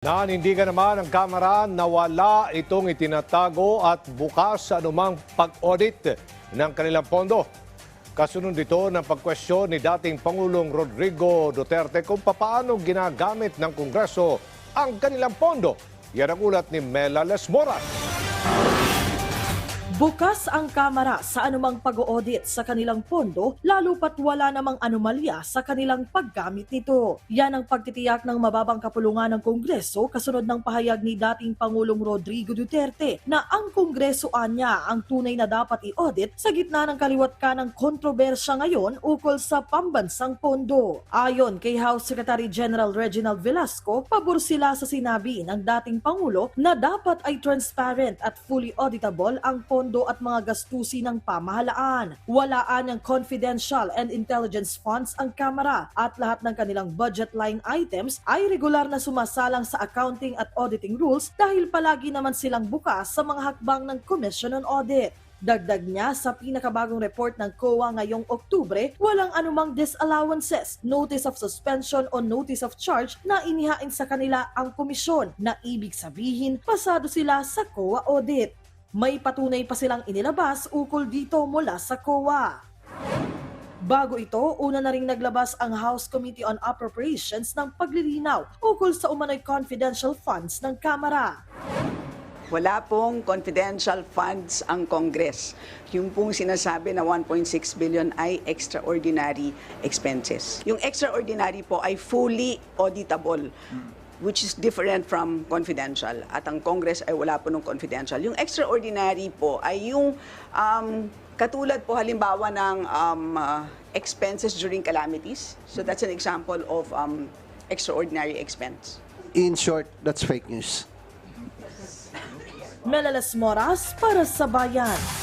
Nanindigan naman ang Kamara na wala itong itinatago at bukas sa anumang pag-audit ng kanilang pondo. Kasunod dito ng pagkwestiyon ni dating Pangulong Rodrigo Duterte kung papaano ginagamit ng Kongreso ang kanilang pondo. Yan ang ulat ni Mela Lesmoras. Bukas ang Kamara sa anumang pag-audit sa kanilang pondo, lalo pat wala namang anomalya sa kanilang paggamit nito. Yan ang pagtitiyak ng mababang kapulungan ng Kongreso kasunod ng pahayag ni dating Pangulong Rodrigo Duterte na ang Kongreso anya ang tunay na dapat i-audit sa gitna ng kaliwat ka ng kontrobersya ngayon ukol sa pambansang pondo. Ayon kay House Secretary General Reginald Velasco, pabor sila sa sinabi ng dating Pangulo na dapat ay transparent at fully auditable ang pondo at mga gastusin ng pamahalaan. Walaan ng confidential and intelligence funds ang Kamara at lahat ng kanilang budget line items ay regular na sumasalang sa accounting at auditing rules dahil palagi naman silang bukas sa mga hakbang ng Commission on Audit. Dagdag niya sa pinakabagong report ng COA ngayong Oktubre, walang anumang disallowances, notice of suspension o notice of charge na inihain sa kanila ang komisyon na ibig sabihin pasado sila sa COA audit. May patunay pa silang inilabas ukol dito mula sa COA. Bago ito, una na ring naglabas ang House Committee on Appropriations ng paglilinaw ukol sa umano'y confidential funds ng Kamara. Wala pong confidential funds ang Congress. Yung pong sinasabi na 1.6 billion ay extraordinary expenses. Yung extraordinary po ay fully auditable which is different from confidential. At ang Congress ay wala po ng confidential. Yung extraordinary po ay yung um, katulad po halimbawa ng um, uh, expenses during calamities. So that's an example of um, extraordinary expense. In short, that's fake news. Melalas Moras para sa Bayan.